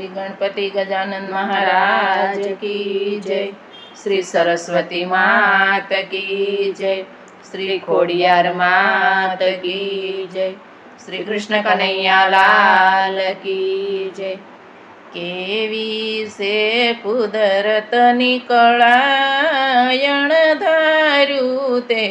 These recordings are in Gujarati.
શ્રી ગણપતિ ગજાનંદ મહારાજ કી જય. શ્રી સરસ્વતી માત કી જય. શ્રી ખોડિયાર માત કી જય. શ્રી કૃષ્ણ કનૈયા લાલ કી જય. કેવી છે નિકળાયણ કળાયણ ધાર્યું તે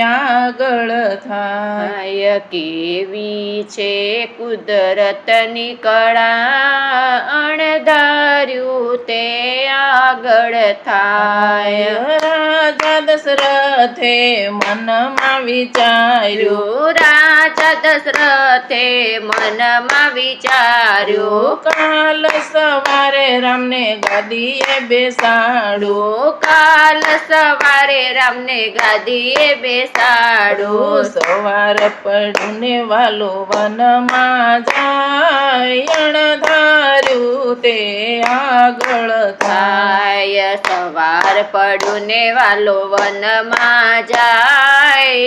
આગળ થાય. કેવી છે કુદરતની કળા અણધાર્યું તે આગળ થાય. રાજા દશરથે મનમાં વિચાર્યું. રાજા દશરથે મનમાં વિચાર્યું. કાલ સવારે રામને ગાદીએ બેસાડું કાલ સવારે રામને ગાદીએ બેસાડું. સવાર પડ્યું ને વાલો વનમાં જાય અણધાર્યું તે આગળ થાય. થાય સવાર પડ્યું ને વાલો વનમાં જાય. અણધાર્યું તે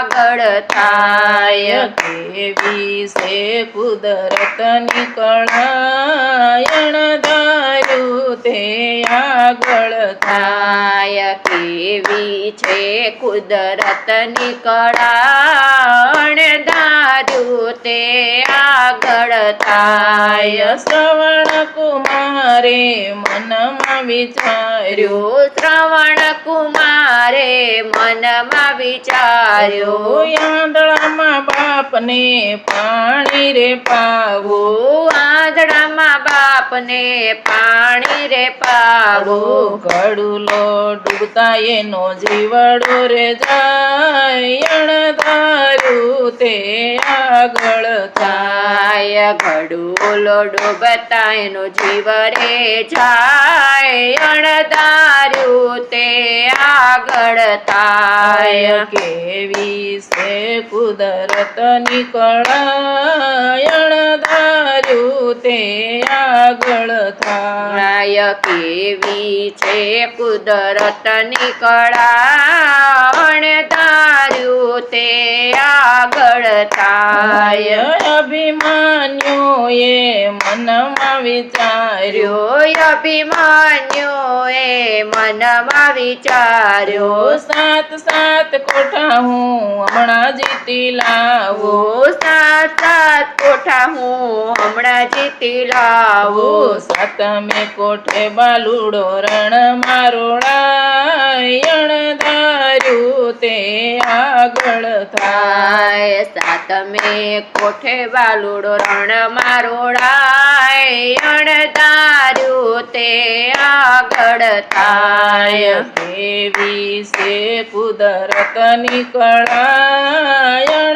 આગળ થાય કેવી છે કુદરતની કળાયણ ધાર્યું તે આગળ થાય. કેવી છે કુદરતની કળા અણધાર્યું તે આગળ થાય. શ્રવણ કુમારે મનમાં વિચાર્યું યો શ્રવણ કુમારે મનમાં વિચાર્યો. આંધળામાં બાપને પાણી રે પાવો. આંધળામાં બાપને પાણી રે પાવો. કડુલો ડૂબતા એનો જીવડો રે જાય. અણધાર્યું તે આગળ થાય. ઘડુલો ડૂબતા એનો જીવ રે જાય. અણધાર્યું તે આગળ થાય. કેવી છે કુદરત કળાયણ ધાર્યું તે આગળ થાય કેવી છે? કુદરતની કળા અણધાર્યું તે આગળ થાય. અભિમાન્યો એ મનમાં વિચાર્યો. અભિમાન્યો એ મનમાં વિચાર્યો. સાત સાત કોઠા હું હમણાં જીતી લાવો. સાત સાત કોઠા હું હમણાં જીતી લાવો. સાતમે કોઠે બાલુડો રણ મારોળાયણ ધાર્યું તે આગળ થાય. સાતમે કોઠે બાલુડો રણ મારોડાય અણધાર્યું તે આગળ થાય. દેવી સે કુદરતની ધાર્યું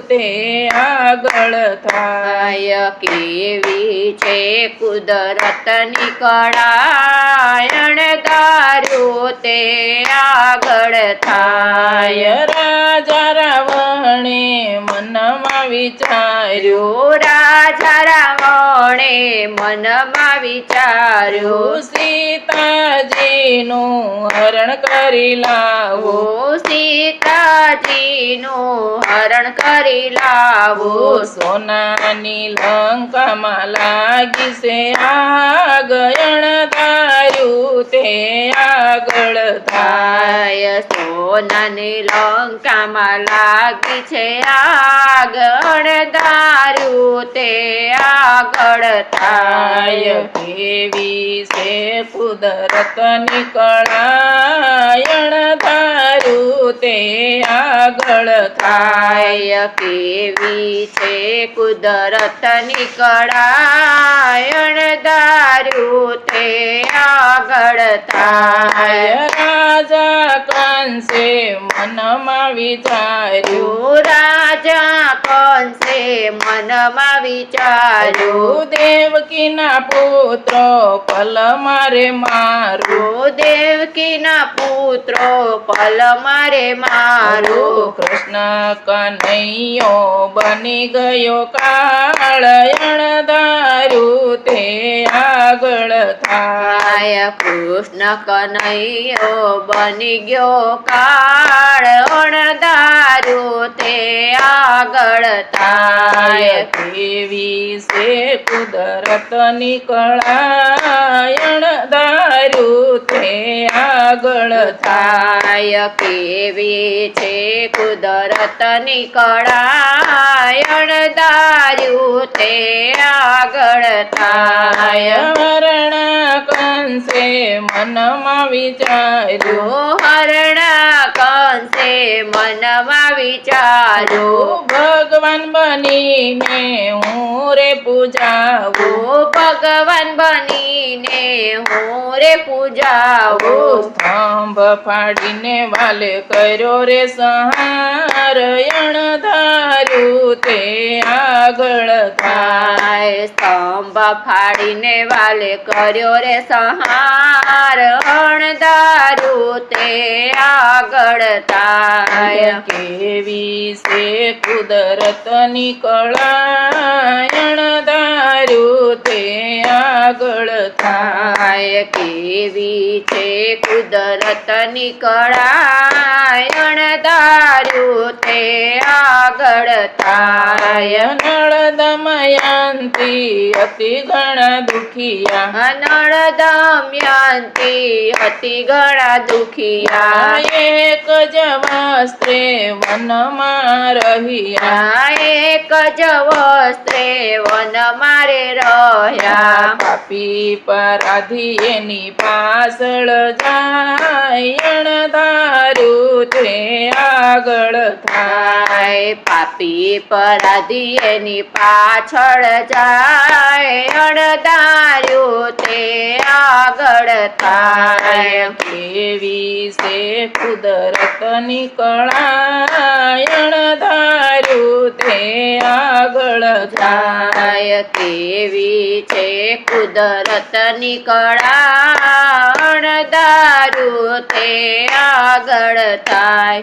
તે આગળ થાય. કેવી છે કુદરતની કળાયણ અણધાર્યું તે આગળ થાય. રાજા રાવણે મનમાં વિચાર્યું. રાજા રાવણે મનમાં વિચાર્યું. સીતાજીનું હરણ કરી લાવો. સીતાજીનું હરણ કરી લાવો. સોનાની લંકામાં લાગી છે આગયણ ધાર્યું તે આગળ થાય સોનાની લંકામાં લાગી છે આગળ દારૂ તે આગળ થાય. કેવી છે કુદરતની કળાયણ દારૂ તે આગળ થાય. કેવી છે કુદરતની કળા દારૂ તે આગળ થાય. થાય મનમાં વિચાર્યું. રાજા કંસે મનમાં વિચાર્યું દેવકીના પુત્રો પલ મારે મારું. દેવકીના પુત્રો પલ મારે મારો. કૃષ્ણ કનૈયો બની ગયો કાળયણ દારૂ તે આગળ થાય. કૃષ્ણ કનૈયો બની ગયો કાળ દારૂ તે આગળ થાય થાય કેવી છે કુદરતની કળાયણ. દારૂ તે આગળ થાય. કેવી છે કુદરતની કળાયણ. દારૂ તે આગળ થાય. હરણ કંસે મનમાં વિચાર્યું. હરણા કંસે મનમાં વિચાર્યું. ભગવાન બનીને હું રે પૂજાવો ભગવાન બનીને હું રે પૂજાવો. સ્તંભ ફાડીને વાલે કર્યો રે સહારણ ધાર્યું તે આગળ થાય. સ્તંભ ફાડીને વાલે કર્યો રે સહારણ અણધારું તે આગળ થાય કેવી છે કુદરતની કળાયણ? ધાર્યું તે આગળ થાય. કેવી છે કુદરતની કળાયણ? દાર્યું તે આગળ થાય. નળ દમયંતી અતિ ગણ દુખિયા. નળ દમયંતી અતિ ગણ દુખિયા. એક જ વસ્ત્રે વનમાં રહ્યા. એક જ વસ્ત્રે વન મારે રહ્યા પાપી પરાધી એની પાછળ જાય દારૂ તે આગળ થાય. પાપી પરાધી એની પાછળ જાય. અણધાર્યું તે આગળ થાય. કેવી છે કુદરતની કળા અણધાર્યું તે આગળ થાય થાય કેવી છે કુદરતની કળા અણધાર્યું તે આગળ થાય.